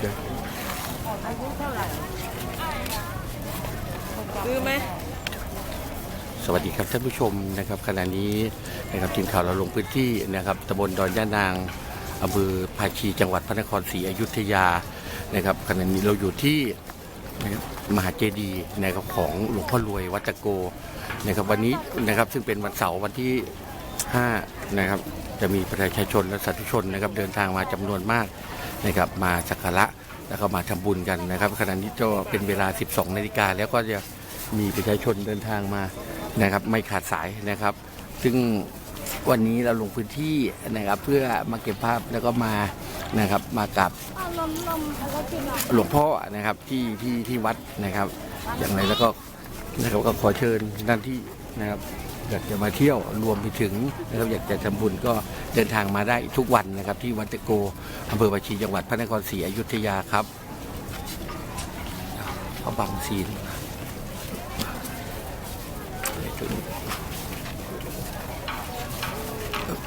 เดี๋ยวอายุเท่าไหร่ซื้อไหมสวัสดีครับท่านผู้ชมนะครับขณะนี้นะครับทีมข่าวเราลงพื้นที่นะครับตำบลดอนย่านางอำเภอภาชีจังหวัดพระนครศรีอยุธยานะครับขณะนี้เราอยู่ที่นะครับมหาเจดีย์นะครับของหลวงพ่อรวยวัดตะโกนะครับวันนี้นะครับซึ่งเป็นวันเสาร์วันที่ 5 นะครับจะมีประชาชนและสาธุชนนะครับเดินทางมาจำนวนมาก นะครับมาสักการะแล้วก็มาทำบุญกันนะครับขณะนี้ก็เป็นเวลา 12 นาฬิกาแล้วก็จะมีประชาชนเดินทางมานะครับไม่ขาดสายนะครับ ซึ่งวันนี้เราลงพื้นที่นะครับเพื่อมาเก็บภาพแล้วก็มานะครับมากับหลวงพ่อนะครับที่ที่ที่วัดนะครับ อย่างไรแล้วก็นะครับก็ขอเชิญท่านที่นะครับ อยากจะมาเที่ยวรวมไปถึงนะครับอยากจะทำบุญก็เดินทางมาได้ทุกวันนะครับ ที่วัดตะโกอำเภอบัชีจังหวัดพระนครศรีอยุธยาครับเขาบังศีล